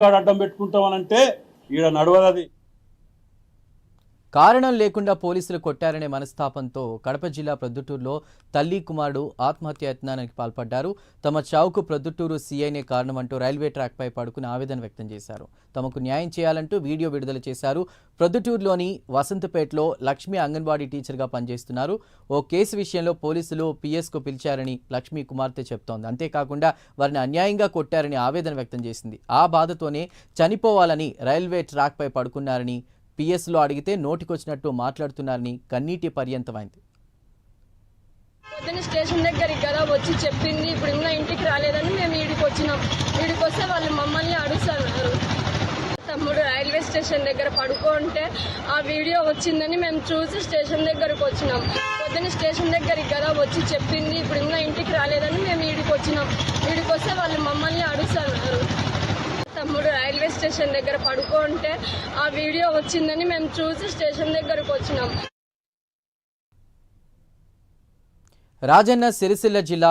అడ్డం పెట్టుకుంటామనంటే ఈడ నడవదది కారణం లేకుండా పోలీసులు కొట్టారనే మనస్తాపంతో కడప జిల్లా ప్రొద్దుటూరులో తల్లి కుమారుడు ఆత్మహత్య యత్నానికి పాల్పడ్డారు. తమ చావుకు ప్రొద్దుటూరు సీఐనే కారణమంటూ రైల్వే ట్రాక్పై పడుకుని ఆవేదన వ్యక్తం చేశారు. తమకు న్యాయం చేయాలంటూ వీడియో విడుదల చేశారు. ప్రొద్దుటూరులోని వసంతపేటలో లక్ష్మి అంగన్వాడీ టీచర్గా పనిచేస్తున్నారు. ఓ కేసు విషయంలో పోలీసులు పిఎస్కు పిలిచారని లక్ష్మీ కుమార్తె చెప్తోంది. అంతేకాకుండా వారిని అన్యాయంగా కొట్టారని ఆవేదన వ్యక్తం చేసింది. ఆ బాధతోనే చనిపోవాలని రైల్వే ట్రాక్పై పడుకున్నారని పిఎస్లో అడిగితే నోటికొచ్చినట్టు మాట్లాడుతున్నారని కన్నీటి పర్యంతమైంది. పొద్దున్న స్టేషన్ దగ్గరికి కదా వచ్చి చెప్పింది ఇప్పుడు ఇంకా ఇంటికి రాలేదని మేము ఈడికి వచ్చినాం ఈడికి వస్తే వాళ్ళు మమ్మల్ని అడుగుతున్నారు. తమ్ముడు రైల్వే స్టేషన్ దగ్గర పడుకుంటే ఆ వీడియో వచ్చిందని మేము చూసి స్టేషన్ దగ్గరకు వచ్చినాం. పొద్దున్న స్టేషన్ దగ్గరికి కదా వచ్చి చెప్పింది ఇప్పుడు ఇంకా ఇంటికి రాలేదు మేము ఈడికి వచ్చినాం ఈడికి వస్తే వాళ్ళు మమ్మల్ని అడుగుతున్నారు తమ్ముడు రైల్వే స్టేషన్ దగ్గర పడుకుంటే ఆ వీడియో వచ్చిందని మేము చూసి స్టేషన్ దగ్గరకు వచ్చినాం. రాజన్న సిరిసిల్ల జిల్లా